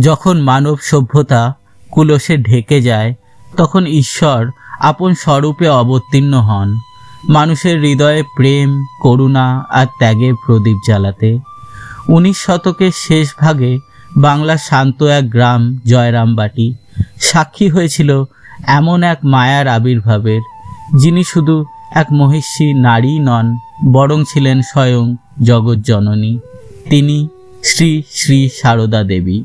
যখন মানব সভ্যতা কুলসে ঢেকে যায়, তখন ঈশ্বর আপন স্বরূপে অবতীর্ণ হন। মানুষের হৃদয়ে প্রেম, করুণা আর ত্যাগের প্রদীপ জ্বালাতে। উনিশ শতকের শেষ ভাগে বাংলার শান্ত এক গ্রাম, জয়রামবাটি, সাক্ষী হয়েছিল এমন এক মায়ার আবির্ভাবের। যিনি শুধু এক মহিষী নারী নন, বরং ছিলেন স্বয়ং জগৎজননী তিনি শ্রী শ্রী সারদা দেবী।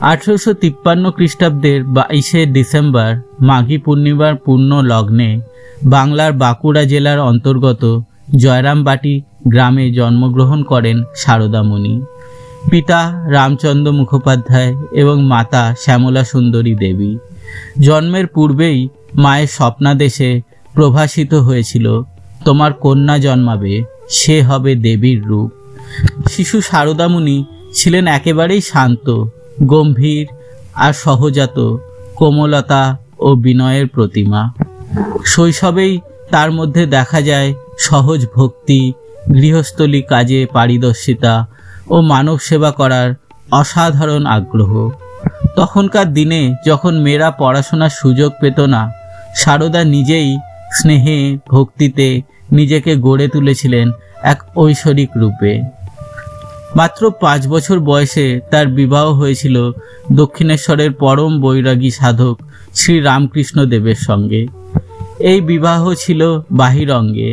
আঠেরোশো তিপ্পান্ন খ্রিস্টাব্দের বাইশে ডিসেম্বর মাঘী পূর্ণিমার পূর্ণ লগ্নে বাংলার বাঁকুড়া জেলার অন্তর্গত জয়রামবাটি গ্রামে জন্মগ্রহণ করেন সারদামণি পিতা রামচন্দ্র মুখোপাধ্যায় এবং মাতা শ্যামলা সুন্দরী দেবী। জন্মের পূর্বেই মায়ের স্বপ্নাদেশে প্রভাসিত হয়েছিল, তোমার কন্যা জন্মাবে, সে হবে দেবীর রূপ। শিশু সারদামুনি ছিলেন একেবারেই শান্ত গম্ভীর আর সহজাত কোমলতা ও বিনয়ের প্রতিমা। শৈশবেই তার মধ্যে দেখা যায় সহজ ভক্তি, গৃহস্থলী কাজে পারিদর্শিতা ও মানব সেবা করার অসাধারণ আগ্রহ। তখনকার দিনে যখন মেয়েরা পড়াশোনার সুযোগ পেত না, সারদা নিজেই স্নেহে, ভক্তিতে নিজেকে গড়ে তুলেছিলেন এক ঐশ্বরিক রূপে। মাত্র পাঁচ বছর বয়সে তার বিবাহ হয়েছিল দক্ষিণেশ্বরের পরম বৈরাগী সাধক শ্রী রামকৃষ্ণ দেবের সঙ্গে। এই বিবাহ ছিল বাহিরঙ্গে,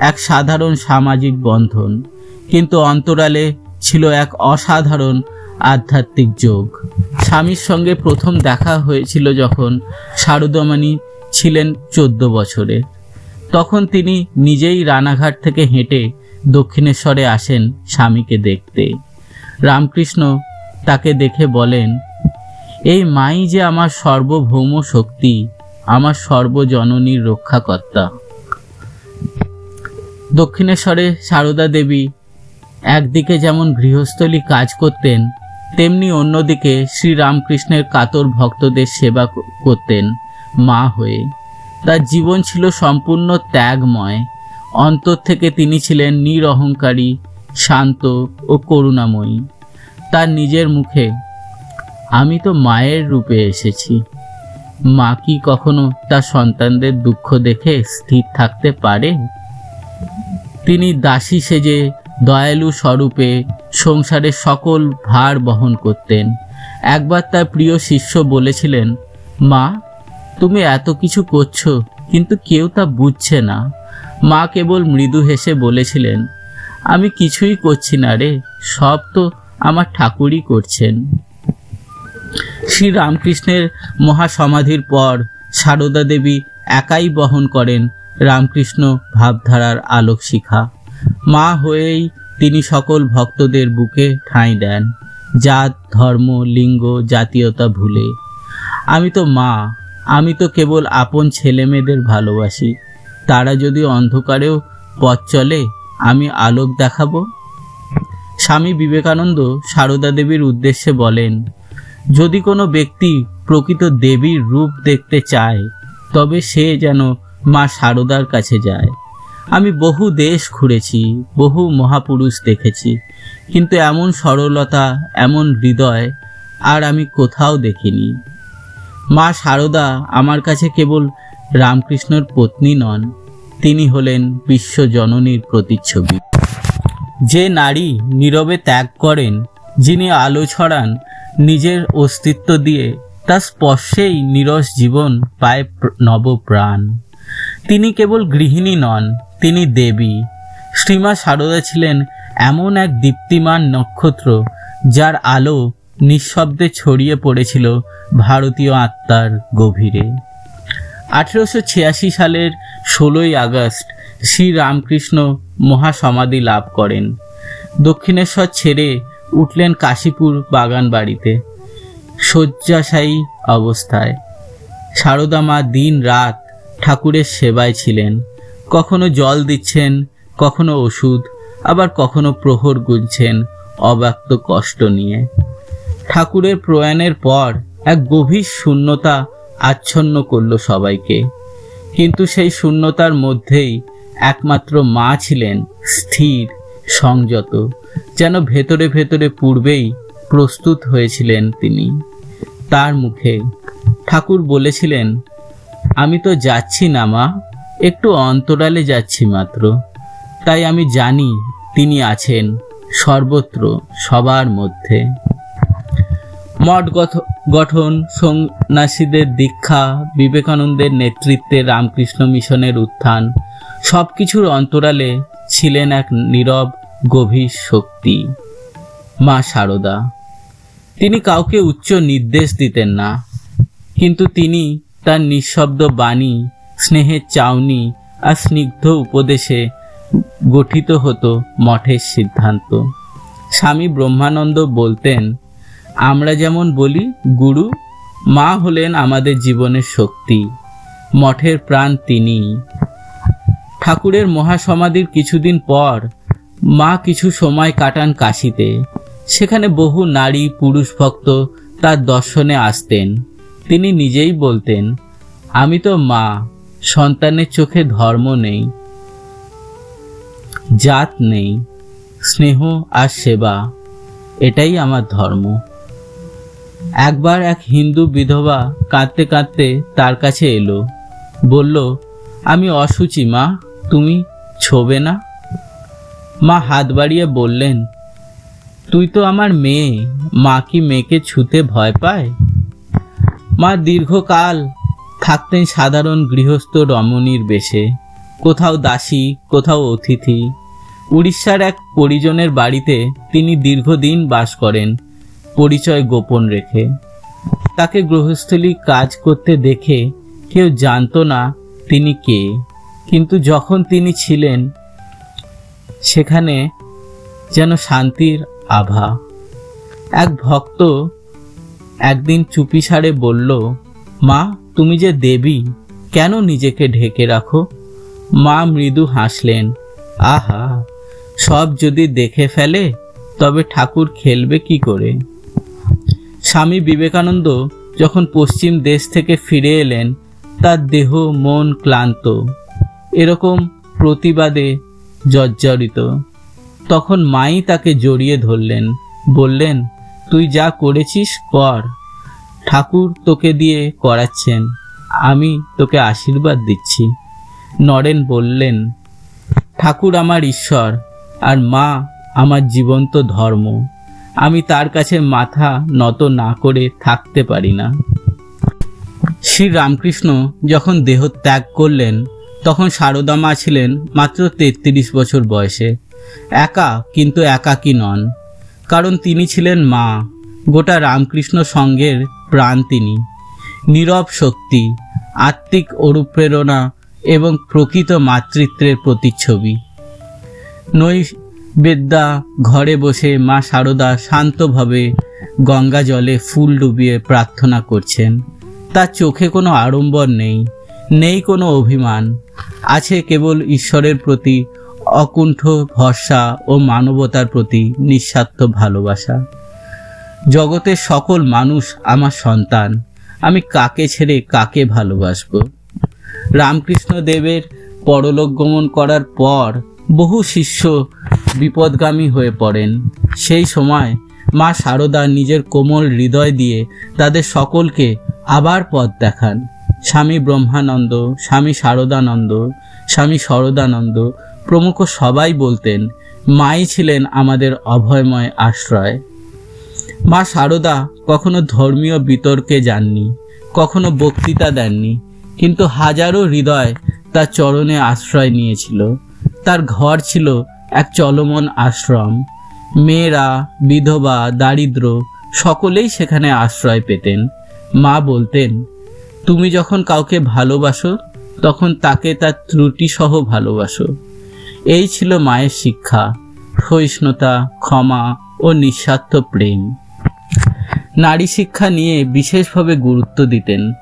এক সাধারণ সামাজিক বন্ধন, কিন্তু অন্তরালে ছিল এক অসাধারণ আধ্যাত্মিক যোগ। স্বামীর সঙ্গে প্রথম দেখা হয়েছিল যখন শারদমণি ছিলেন চোদ্দ বছরে। তখন তিনি নিজেই রানাঘাট থেকে হেঁটে দক্ষিণেশ্বরে আসেন স্বামীকে দেখতে। রামকৃষ্ণ তাকে দেখে বলেন, এই মাই যে আমার সর্বভৌম শক্তি, আমার সর্বজননীর রক্ষাকর্তা। দক্ষিণেশ্বরে সারদা দেবী একদিকে যেমন গৃহস্থলী কাজ করতেন, তেমনি অন্যদিকে শ্রীরামকৃষ্ণের কাতর ভক্তদের সেবা করতেন মা হয়ে। তার জীবন ছিল সম্পূর্ণ ত্যাগময়। অন্তর থেকে তিনি ছিলেন নিরহংকারী, শান্ত ও করুণাময়ী। তার নিজের মুখে, আমি তো মায়ের রূপে এসেছি। মা কি কখনো তার সন্তানদের দুঃখ দেখে স্থির থাকতে পারে? তিনি দাসী সেজে দয়ালু স্বরূপে সংসারের সকল ভার বহন করতেন। একবার তার প্রিয় শিষ্য বলেছিলেন, মা, তুমি এত কিছু করছ, কিন্তু কেউ তা বুঝছে না। মা কেবল মৃদু হেসে বলেছিলেন, আমি কিছুই করছি না রে, সব তো আমার ঠাকুরই করছেন। শ্রী রামকৃষ্ণের মহাসমাধির পর সারদা দেবী একাই বহন করেন রামকৃষ্ণ ভাবধারার আলোক শিখা মা হয়েই তিনি সকল ভক্তদের বুকে ঠাঁই দেন, জাত, ধর্ম, লিঙ্গ, জাতীয়তা ভুলে। আমি তো মা, আমি তো কেবল আপন ছেলে মেয়েদের ভালোবাসি তারা যদি অন্ধকারেও পথ চলে, আমি আলোক দেখাবো? স্বামী বিবেকানন্দ সারদা দেবীর উদ্দেশ্যে বলেন, যদি কোনো ব্যক্তি প্রকৃত দেবীর রূপ দেখতে চায়, তবে সে যেন মা সারদার কাছে যায়। আমি বহু দেশ ঘুরেছি, বহু মহাপুরুষ দেখেছি, কিন্তু এমন সরলতা, এমন হৃদয় আর আমি কোথাও দেখিনি। মা সারদা আমার কাছে কেবল রামকৃষ্ণর পত্নী নন তিনি হলেন বিশ্বজননীর প্রতিচ্ছবি। যে নারী নীরবে ত্যাগ করেন, যিনি আলো ছড়ান নিজের অস্তিত্ব দিয়ে তার স্পর্শেই নিরস জীবন পায় নবপ্রাণ। তিনি কেবল গৃহিণী নন, তিনি দেবী। শ্রীমা সারদা ছিলেন এমন এক দীপ্তিমান নক্ষত্র, যার আলো নিঃশব্দে ছড়িয়ে পড়েছিল ভারতীয় আত্মার গভীরে। আঠেরোশো ছিয়াশি সালের ষোলোই আগস্ট শ্রী রামকৃষ্ণ মহাসমাধি লাভ করেন। দক্ষিণেশ্বর ছেড়ে উঠলেন কাশীপুর বাগান বাড়িতে শয্যাশায়ী অবস্থায়। সারদা মা দিন রাত ঠাকুরের সেবায় ছিলেন। কখনো জল দিচ্ছেন, কখনো ওষুধ, আবার কখনো প্রহর গুনছেন অব্যক্ত কষ্ট নিয়ে। ঠাকুরের প্রয়াণের পর এক গভীর শূন্যতা আচ্ছন্ন করল সবাইকে। কিন্তু সেই শূন্যতার মধ্যেই একমাত্র মা ছিলেন স্থির, সংযত, যেন ভেতরে ভেতরে পূর্বেই প্রস্তুত হয়েছিলেন তিনি। তার মুখে ঠাকুর বলেছিলেন, আমি তো যাচ্ছি না মা, একটু অন্তরালে যাচ্ছি মাত্র। তাই আমি জানি তিনি আছেন সর্বত্র সবার মধ্যে। মঠ গঠ- গঠন, সন্ন্যাসীদের দীক্ষা, বিবেকানন্দের নেতৃত্বে রামকৃষ্ণ মিশনের উত্থান সব কিছুর অন্তরালে ছিলেন এক নীরব, গভীর শক্তি, মা শারদা তিনি কাউকে উচ্চ নির্দেশ দিতেন না, কিন্তু তিনি তার নিঃশব্দ বাণী, স্নেহের চাউনি আর স্নিগ্ধ উপদেশে গঠিত হতো মঠের সিদ্ধান্ত। স্বামী ব্রহ্মানন্দ বলতেন আমরা যেমন বলি, গুরু, মা হলেন আমাদের জীবনের শক্তি, মঠের প্রাণ তিনি। ঠাকুরের মহাসমাধির কিছুদিন পর, মা কিছু সময় কাটান কাশিতে। সেখানে বহু নারী, পুরুষ ভক্ত তার দর্শনে আসতেন। তিনি নিজেই বলতেন, আমি তো মা, সন্তানের চোখে ধর্ম নেই, জাত নেই, স্নেহ আর সেবা, এটাই আমার ধর্ম। একবার এক হিন্দু বিধবা কাঁদতে কাঁদতে তার কাছে এলো। বলল, আমি অসুচি মা। তুমি ছোবে না? মা হাত বাড়িয়ে বললেন, তুই তো আমার মেয়ে। মা কি মেয়েকে ছুতে ভয় পায়? মা দীর্ঘকাল থাকতেন সাধারণ গৃহস্থ রমণীর বেশে। কোথাও দাসী, কোথাও অতিথি। উড়িষ্যার এক পরিজনের বাড়িতে তিনি দীর্ঘদিন বাস করেন। পরিচয় গোপন রেখে। তাকে গৃহস্থলী কাজ করতে দেখে কেউ জানতো না তিনি কে। কিন্তু যখন তিনি ছিলেন, সেখানে যেন শান্তির আভা। এক ভক্ত একদিন চুপিসারে বলল, মা, তুমি যে দেবী, কেন নিজেকে ঢেকে রাখো? মা মৃদু হাসলেন, আহা, সব যদি দেখে ফেলে, তবে ঠাকুর খেলবে কি করে? স্বামী বিবেকানন্দ যখন পশ্চিম দেশ থেকে ফিরে এলেন, তার দেহ, মন ক্লান্ত। এরকম প্রতিবাদে জর্জরিত। তখন মাই তাকে জড়িয়ে ধরলেন, বললেন, তুই যা করেছিস, কর। ঠাকুর তোকে দিয়ে করাচ্ছেন, আমি তোকে আশীর্বাদ দিচ্ছি। নরেন বললেন, ঠাকুর আমার ঈশ্বর, আর মা আমার জীবন্ত ধর্ম। আমি তার কাছে মাথা নত না করে থাকতে পারি না। শ্রী রামকৃষ্ণ যখন দেহ ত্যাগ করলেন, তখন সারদা মা ছিলেন মাত্র তেত্রিশ বছর বয়সে। একা কিন্তু একাকী নন, কারণ তিনি ছিলেন মা, গোটা রামকৃষ্ণ সংঘের প্রাণ তিনি। নীরব শক্তি, আত্মিক অনুপ্রেরণা এবং প্রকৃত মাতৃত্বের প্রতিচ্ছবি। নৈবেদ্যা ঘরে বসে মা শারদা শান্তভাবে গঙ্গা জলে ফুল ডুবিয়ে প্রার্থনা করছেন। তার চোখে কোনো আড়ম্বর নেই নেই কোনো অভিমান। আছে কেবল ঈশ্বরের প্রতি অকুণ্ঠ ভরসা ও মানবতার প্রতি নিঃস্বার্থ ভালোবাসা। জগতের সকল মানুষ আমার সন্তান, আমি কাকে ছেড়ে কাকে ভালোবাসবো? রামকৃষ্ণ দেবের পরলোক গমন করার পর বহু শিষ্য বিপদগামী হয়ে পড়েন। সেই সময় মা শারদা নিজের কোমল হৃদয় দিয়ে তাদের সকলকে আবার পথ দেখান। স্বামী ব্রহ্মানন্দ, স্বামী শারদানন্দ স্বামী শরদানন্দ প্রমুখ সবাই বলতেন, মাই ছিলেন আমাদের অভয়ময় আশ্রয়। মা শারদা কখনো ধর্মীয় বিতর্কে যাননি, কখনো বক্তৃতা দেননি, কিন্তু হাজারো হৃদয় তার চরণে আশ্রয় নিয়েছিল। তার ঘর ছিল এক চলমন আশ্রম। মেয়েরা, বিধবা, দারিদ্র সকলেই সেখানে আশ্রয় পেতেন। মা বলতেন, তুমি যখন কাউকে ভালোবাসো, তখন তাকে তার ত্রুটি সহ ভালোবাসো। এই ছিল মায়ের শিক্ষা, সহিষ্ণুতা, ক্ষমা ও নিঃস্বার্থ প্রেম। নারী শিক্ষা নিয়ে বিশেষভাবে গুরুত্ব দিতেন।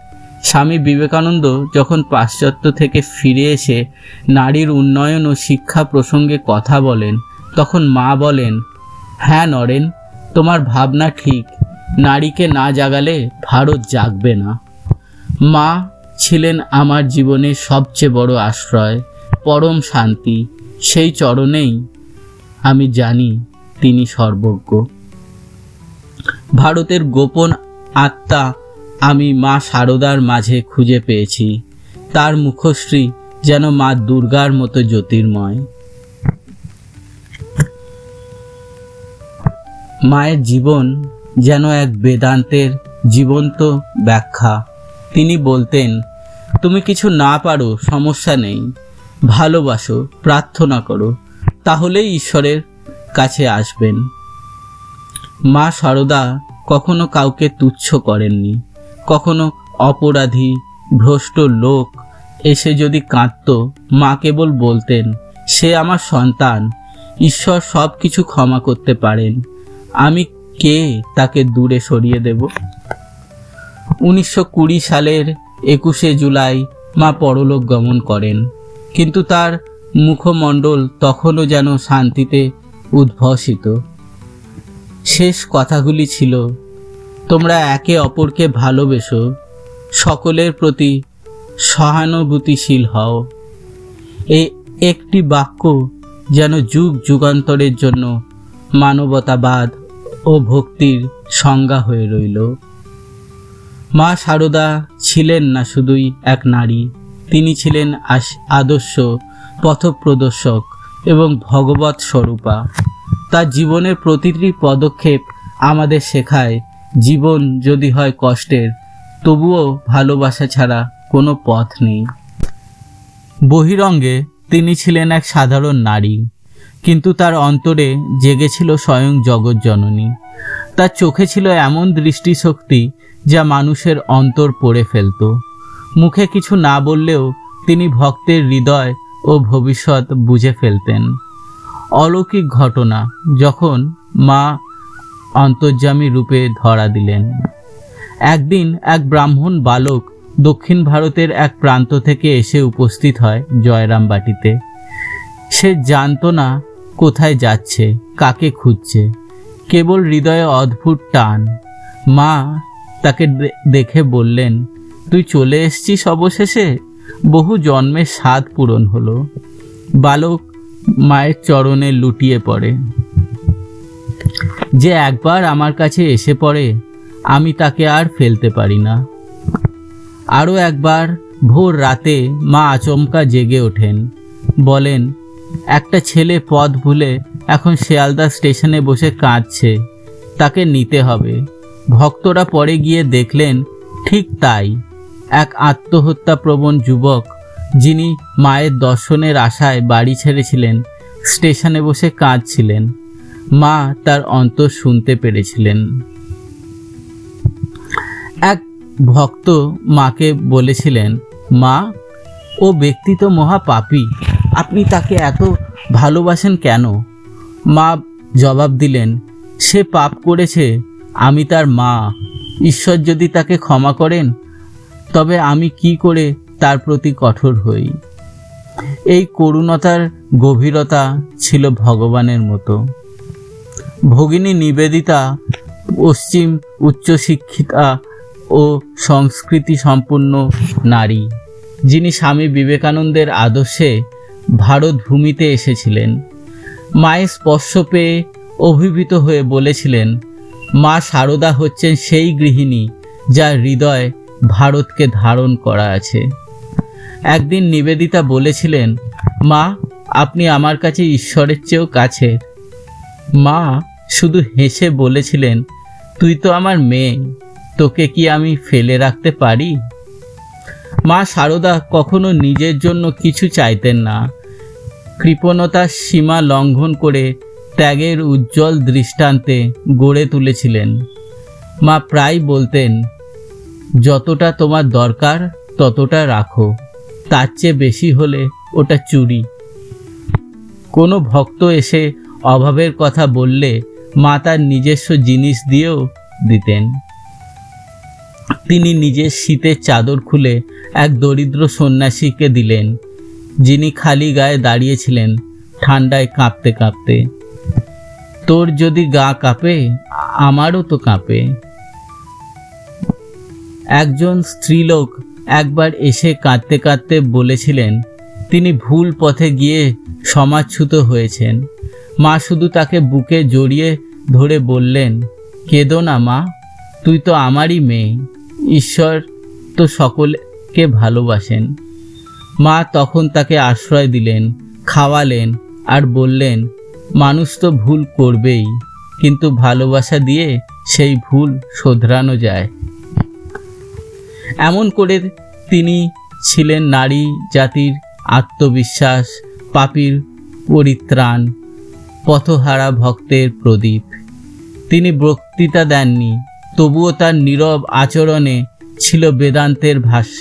স্বামী বিবেকানন্দ যখন পাশ্চাত্য থেকে ফিরে এসে নারীর উন্নয়ন ও শিক্ষা প্রসঙ্গে কথা বলেন, তখন মা বলেন হ্যাঁ নরেন, তোমার ভাবনা ঠিক। নারীকে না জাগালে ভারত জাগবে না। মা ছিলেন আমার জীবনের সবচেয়ে বড় আশ্রয়, পরম শান্তি। সেই চরণেই আমি জানি তিনি সর্বজ্ঞ। ভারতের গোপন আত্মা আমি মা শারদার মাঝে খুঁজে পেয়েছি। তার মুখশ্রী যেন মা দুর্গার মতো জ্যোতির্ময়। মায়ের জীবন যেন এক বেদান্তের জীবন্ত ব্যাখ্যা। তিনি বলতেন, তুমি কিছু না পারো, সমস্যা নেই। ভালোবাসো, প্রার্থনা করো, তাহলেই ঈশ্বরের কাছে আসবেন। মা সারদা কখনো কাউকে তুচ্ছ করেননি। কখনো অপরাধী, ভ্রষ্ট লোক এসে যদি কাঁদত, মা কেবল বলতেন, সে আমার সন্তান, ঈশ্বর সব কিছু ক্ষমা করতে পারেন। আমি কে তাকে দূরে সরিয়ে দেব? উনিশশো কুড়ি সালের একুশে জুলাই মা পরলোক গমন করেন। কিন্তু তার মুখমণ্ডল তখনও যেন শান্তিতে উদ্ভসিত। শেষ কথাগুলি ছিল তোমরা একে অপরকে ভালোবেসো। সকলের প্রতি সহানুভূতিশীল হও। এই একটি বাক্য যেন যুগ যুগান্তরের জন্য মানবতাবাদ ও ভক্তির সংজ্ঞা হয়ে রইল। মা সারদা ছিলেন না শুধুই এক নারী, তিনি ছিলেন আদর্শ, পথপ্রদর্শক এবং ভগবত স্বরূপা তার জীবনের প্রতিটি পদক্ষেপ আমাদের শেখায় জীবন যদি হয় কষ্টের, তবুও ভালোবাসা ছাড়া কোনো পথ নেই। বহিরঙ্গে তিনি ছিলেন এক সাধারণ নারী, কিন্তু তার অন্তরে জেগেছিল স্বয়ং জগৎজননী তার চোখে ছিল এমন দৃষ্টিশক্তি যা মানুষের অন্তর পড়ে ফেলত। মুখে কিছু না বললেও তিনি ভক্তের হৃদয় ও ভবিষ্যৎ বুঝে ফেলতেন। অলৌকিক ঘটনা, যখন মা অন্তর্যামী রূপে ধরা দিলেন। একদিন এক ব্রাহ্মণ বালক দক্ষিণ ভারতের এক প্রান্ত থেকে এসে উপস্থিত হয় জয়রাম বাটিতে। সে জানতো না কোথায় যাচ্ছে, কাকে খুঁজছে। কেবল হৃদয়ে অদ্ভুত টান। মা তাকে দেখে বললেন, তুই চলে এসছিস অবশেষে? বহু জন্মের স্বাদ পূরণ হলো। বালক মায়ের চরণে লুটিয়ে পড়ে। যে একবার আমার কাছে এসে পড়ে, আমি তাকে আর ফেলতে পারি না। আরও একবার ভোর রাতে মা আচমকা জেগে ওঠেন। বলেন, একটা ছেলে পথ ভুলে এখন শিয়ালদা স্টেশনে বসে কাঁদছে, তাকে নিতে হবে। ভক্তরা পরে গিয়ে দেখলেন, ঠিক তাই। এক আত্মহত্যাপ্রবণ যুবক, যিনি মায়ের দর্শনের আশায় বাড়ি ছেড়েছিলেন, স্টেশনে বসে কাঁদছিলেন। মা তার অন্তর শুনতে পেরেছিলেন। এক ভক্ত মাকে বলেছিলেন, মা, ও ব্যক্তি তো মহা পাপী আপনি তাকে এত ভালোবাসেন কেন? মা জবাব দিলেন, সে পাপ করেছে, আমি তার মা। ঈশ্বর যদি তাকে ক্ষমা করেন, তবে আমি কি করে তার প্রতি কঠোর হই? এই করুণতার গভীরতা ছিল ভগবানের মতো। ভগিনী নিবেদিতা, পশ্চিম উচ্চশিক্ষিতা ও সংস্কৃতি সম্পন্ন নারী, যিনি স্বামী বিবেকানন্দের আদর্শে ভারত ভূমিতে এসেছিলেন। মায়ের স্পর্শ পেয়ে অভিভূত হয়ে বলেছিলেন, মা সারদা হচ্ছেন সেই গৃহিণী যার হৃদয় ভারতকে ধারণ করা আছে। একদিন নিবেদিতা বলেছিলেন, মা, আপনি আমার কাছে ঈশ্বরের চেয়েও কাছের। মা শুধু হেসে বলেছিলেন, তুই তো আমার মেয়ে, তোকে কি আমি ফেলে রাখতে পারি? মা সারদা কখনো নিজের জন্য কিছু চাইতেন না। কৃপণতার সীমা লঙ্ঘন করে ত্যাগের উজ্জ্বল দৃষ্টান্তে গড়ে তুলেছিলেন। মা প্রায় বলতেন, যতটা তোমার দরকার, ততটা রাখো, তার চেয়ে বেশি হলে ওটা চুরি। কোনো ভক্ত এসে অভাবের কথা বললে মা তার নিজস্ব জিনিস দিয়েও দিতেন। তিনি নিজের শীতের চাদর খুলে এক দরিদ্র সন্ন্যাসীকে দিলেন, যিনি খালি গায়ে দাঁড়িয়েছিলেন ঠান্ডায় কাঁপতে কাঁপতে। তোর যদি গা কাঁপে, আমারও তো কাঁপে। একজন স্ত্রীলোক একবার এসে কাঁদতে কাঁদতে বলেছিলেন তিনি ভুল পথে গিয়ে সমাজচ্যুত হয়েছেন। মা শুধু তাকে বুকে জড়িয়ে ধরে বললেন, কেঁদো না মা, তুই তো আমারই মেয়ে, ঈশ্বর তো সকলকে ভালোবাসেন। মা তখন তাকে আশ্রয় দিলেন, খাওয়ালেন আর বললেন, মানুষ তো ভুল করবেই, কিন্তু ভালোবাসা দিয়ে সেই ভুল শোধরানো যায়। এমন করে তিনি ছিলেন নারী জাতির আত্মবিশ্বাস পাপির পরিত্রাণ, পথহারা ভক্তের প্রদীপ। তিনি বক্তৃতা দেননি, তবুও তার নীরব আচরণে ছিল বেদান্তের ভাষ্য।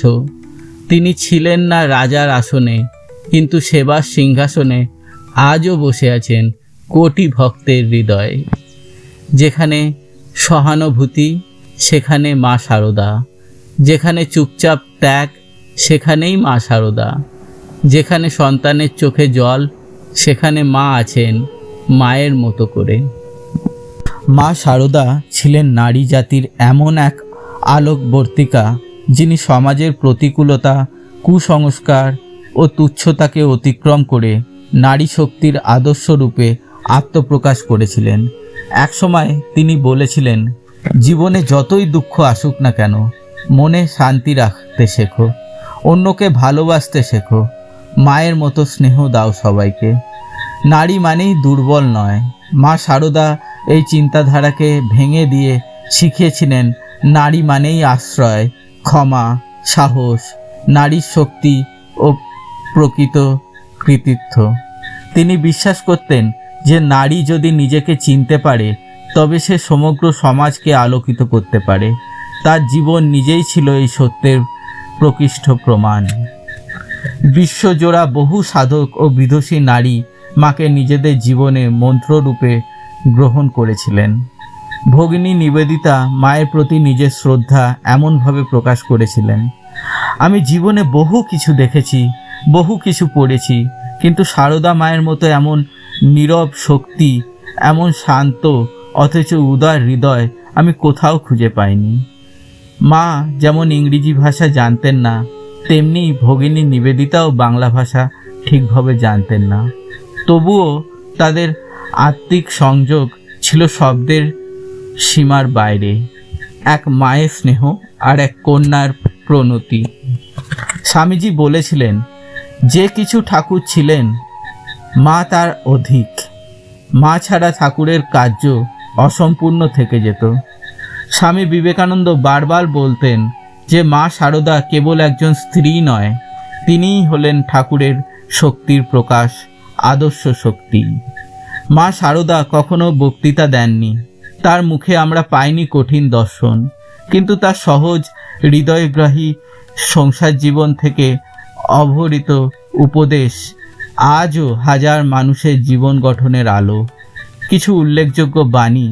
তিনি ছিলেন না রাজার আসনে, কিন্তু সেবার সিংহাসনে আজও বসে আছেন কোটি ভক্তের হৃদয়ে। যেখানে সহানুভূতি, সেখানে মা সারদা, যেখানে চুপচাপ ত্যাগ, সেখানেই মা শারদা যেখানে সন্তানের চোখে জল, সেখানে মা আছেন মায়ের মতো করে। মা শারদা ছিলেন নারী জাতির এমন এক আলোকবর্তিকা, যিনি সমাজের প্রতিকূলতা, কুসংস্কার ও তুচ্ছতাকে অতিক্রম করে নারী শক্তির আদর্শ রূপে আত্মপ্রকাশ করেছিলেন। একসময় তিনি বলেছিলেন, জীবনে যতই দুঃখ আসুক না কেন, মনে শান্তি রাখতে শেখো, অন্যকে ভালোবাসতে শেখো মায়ের মতো স্নেহ দাও সবাইকে। নারী মানেই দুর্বল নয়। মা সারদা এই চিন্তাধারাকে ভেঙে দিয়ে শিখিয়েছিলেন, নারী মানেই আশ্রয়, ক্ষমা, সাহস, নারীর শক্তি ও প্রকৃত কৃতিত্ব। তিনি বিশ্বাস করতেন যে নারী যদি নিজেকে চিনতে পারে, তবে সে সমগ্র সমাজকে আলোকিত করতে পারে। তার জীবন নিজেই ছিল এই সত্যের প্রকৃষ্ট প্রমাণ। বিশ্বজোড়া বহু সাধক ও বিদুষী নারী মাকে নিজেদের জীবনে মন্ত্ররূপে গ্রহণ করেছিলেন। ভগিনী নিবেদিতা মায়ের প্রতি নিজের শ্রদ্ধা এমনভাবে প্রকাশ করেছিলেন। আমি জীবনে বহু কিছু দেখেছি, বহু কিছু পড়েছি, কিন্তু সারদা মায়ের মতো এমন নীরব শক্তি, এমন শান্ত, অথচ উদার হৃদয় আমি কোথাও খুঁজে পাইনি। মা যেমন ইংরেজি ভাষা জানতেন না তেমনি ভগিনী নিবেদিতাও বাংলা ভাষা ঠিকভাবে জানতেন না। তবুও তাদের আত্মিক সংযোগ ছিল শব্দের সীমার বাইরে। এক মায়ের স্নেহ আর এক কন্যার প্রণতি। স্বামীজি বলেছিলেন, যে কিছু ঠাকুর ছিলেন, মা তার অধিক। মা ছাড়া ঠাকুরের কার্য অসম্পূর্ণ থেকে যেত। স্বামী বিবেকানন্দ বারবার বলতেন যে মা শারদা কেবল একজন স্ত্রী নয়, তিনিই হলেন ঠাকুরের শক্তির প্রকাশ, আদর্শ শক্তি। মা শারদা কখনো বক্তৃতা দেননি। তার মুখে আমরা পাইনি কঠিন দর্শন, কিন্তু তার সহজ হৃদয়গ্রাহী সংসার জীবন থেকে অভরিত উপদেশ, আজও হাজার মানুষের জীবন গঠনের আলো। কিছু উল্লেখযোগ্য বাণী,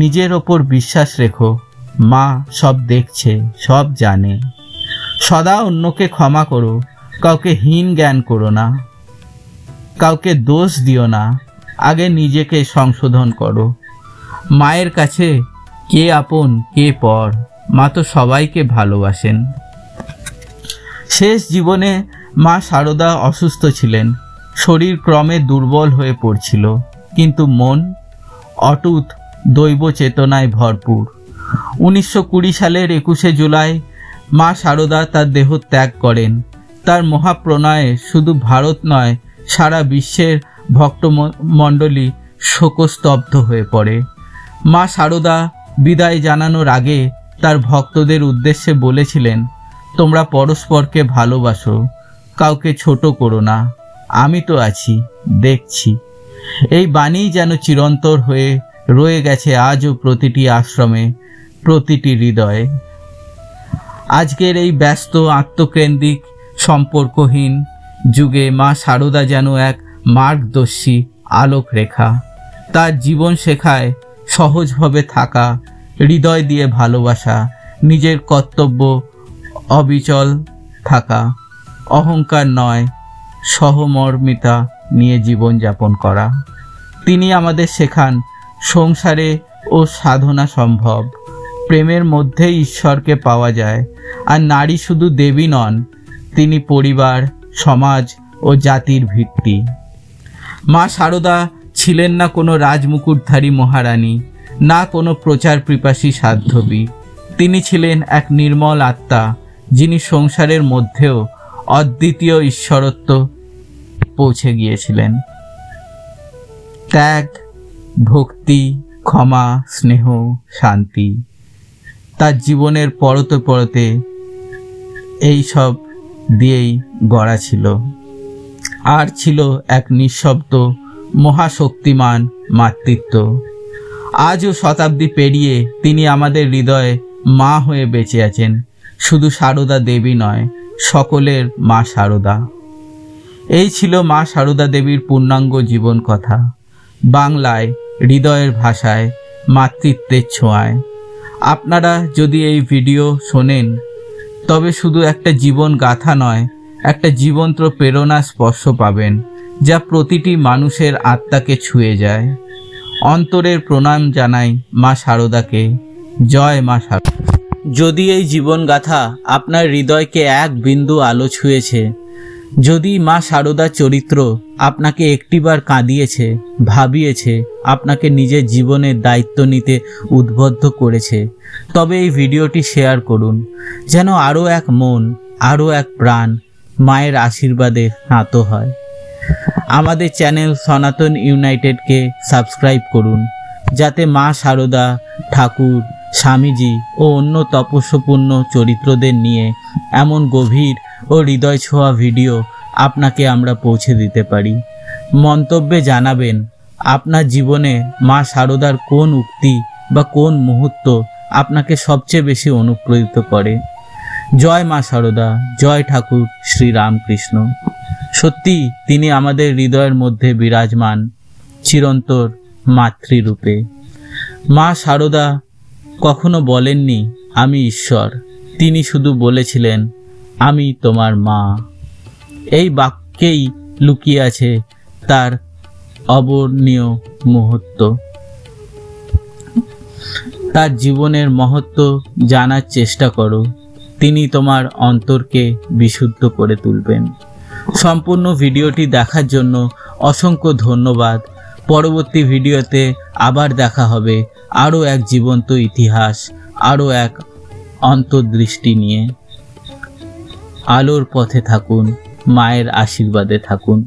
নিজের ওপর বিশ্বাস রেখো। মা সব দেখছে, সব জানে। সদা অন্যকে ক্ষমা করো, কাউকে হীন জ্ঞান করো না। কাউকে দোষ দিও না, আগে নিজেকে সংশোধন করো। মায়ের কাছে কে আপন, কে পর, মা তো সবাইকে ভালোবাসেন। শেষ জীবনে মা শারদা অসুস্থ ছিলেন, শরীর ক্রমে দুর্বল হয়ে পড়ছিল, কিন্তু মন অটুট দৈব চেতনায় ভরপুর। উনিশশো কুড়ি সালের একুশে জুলাই মা শারদা তার দেহ ত্যাগ করেন। তার মহাপ্রণয়ে শুধু ভারত নয়, সারা বিশ্বের ভক্তমণ্ডলী শোকস্তব্ধ হয়ে পড়ে। মা শারদা বিদায় জানানোর আগে তার ভক্তদের উদ্দেশ্যে বলেছিলেন, তোমরা পরস্পরকে ভালোবাসো, কাউকে ছোট করো না। আমি তো আছি, দেখছি। এই বাণী যেন চিরন্তর হয়ে রয়ে গেছে আজও প্রতিটি আশ্রমে। প্রতিটি হৃদয়ে। আজকের এই ব্যস্ত, আত্মকেন্দ্রিক, সম্পর্কহীন যুগে মা সারদা যেন এক মার্গদর্শী আলোক রেখা তার জীবন শেখায় সহজভাবে থাকা, হৃদয় দিয়ে ভালোবাসা, নিজের কর্তব্য অবিচল থাকা, অহংকার নয়, সহমর্মিতা নিয়ে জীবনযাপন করা। তিনি আমাদের শেখান, সংসারে ও সাধনা সম্ভব। প্রেমের মধ্যেই ঈশ্বরকে পাওয়া যায়। আর নারী শুধু দেবী নন, তিনি পরিবার, সমাজ ও জাতির ভিত্তি। মা শারদা ছিলেন না কোনো রাজমুকুটধারী মহারানী, না কোনো প্রচার পিপাসী সাধ্যবী। তিনি ছিলেন এক নির্মল আত্মা, যিনি সংসারের মধ্যেও অদ্বিতীয় ঈশ্বরত্ব পৌঁছে গিয়েছিলেন। ত্যাগ, ভক্তি, ক্ষমা, স্নেহ, শান্তি। তার জীবনের পরতে পরতে এই সব দিয়েই গড়া ছিল। আর ছিল এক নিঃশব্দ মহাশক্তিমান মাতৃত্ব। আজও শতাব্দী পেরিয়ে তিনি আমাদের হৃদয়ে মা হয়ে বেঁচে আছেন। শুধু সারদা দেবী নয়, সকলের মা সারদা। এই ছিল মা সারদা দেবীর পূর্ণাঙ্গ জীবন কথা বাংলায় হৃদয়ের ভাষায় মাতৃত্বের ছোঁয়ায়। আপনারা যদি এই ভিডিও শোনেন, তবে শুধু একটা জীবন গাথা নয়, একটা জীবন্ত প্রেরণা স্পর্শ পাবেন, যা প্রতিটি মানুষের আত্মাকে ছুঁয়ে যায়। অন্তরের প্রণাম জানাই মা শারদাকে জয় মা শারদা যদি এই জীবনগাথা আপনার হৃদয়কে এক বিন্দু আলো ছুঁয়েছে যদি মা শারদার চরিত্র আপনাকে একটিবার কাঁদিয়েছে, ভাবিয়েছে, আপনাকে নিজের জীবনের দায়িত্ব নিতে উদ্বুদ্ধ করেছে, তবে এই ভিডিওটি শেয়ার করুন, যেন আরও এক মন, আরও এক প্রাণ মায়ের আশীর্বাদে স্নাত হয়। আমাদের চ্যানেল সনাতন ইউনাইটেডকে সাবস্ক্রাইব করুন, যাতে মা সারদা, ঠাকুর, স্বামীজি ও অন্য তপস্যপূর্ণ চরিত্রদের নিয়ে এমন গভীর ও হৃদয় ছোঁয়া ভিডিও আপনাকে আমরা পৌঁছে দিতে পারি। মন্তব্যে জানাবেন, আপনার জীবনে মা সারদার কোন উক্তি বা কোন মুহূর্ত আপনাকে সবচেয়ে বেশি অনুপ্রেরিত করে? জয় মা সারদা, জয় ঠাকুর শ্রী রামকৃষ্ণ। সত্যি, তিনি আমাদের হৃদয়ের মধ্যে বিরাজমান, চিরন্তর মাতৃরূপে। মা সারদা কখনো বলেননি, আমি ঈশ্বর। তিনি শুধু বলেছিলেন আমি তোমার মা। এই বাক্যেই লুকিয়ে আছে তার অবর্ণীয় মুহূর্ত। তার জীবনের মহত্ব জানার চেষ্টা করো। তিনি তোমার অন্তরকে বিশুদ্ধ করে তুলবেন। সম্পূর্ণ ভিডিওটি দেখার জন্য অসংখ্য ধন্যবাদ। পরবর্তী ভিডিওতে আবার দেখা হবে আরও এক জীবন্ত ইতিহাস, আরও এক অন্তর্দৃষ্টি নিয়ে। আলোর পথে থাকুন মায়ের আশীর্বাদে থাকুন।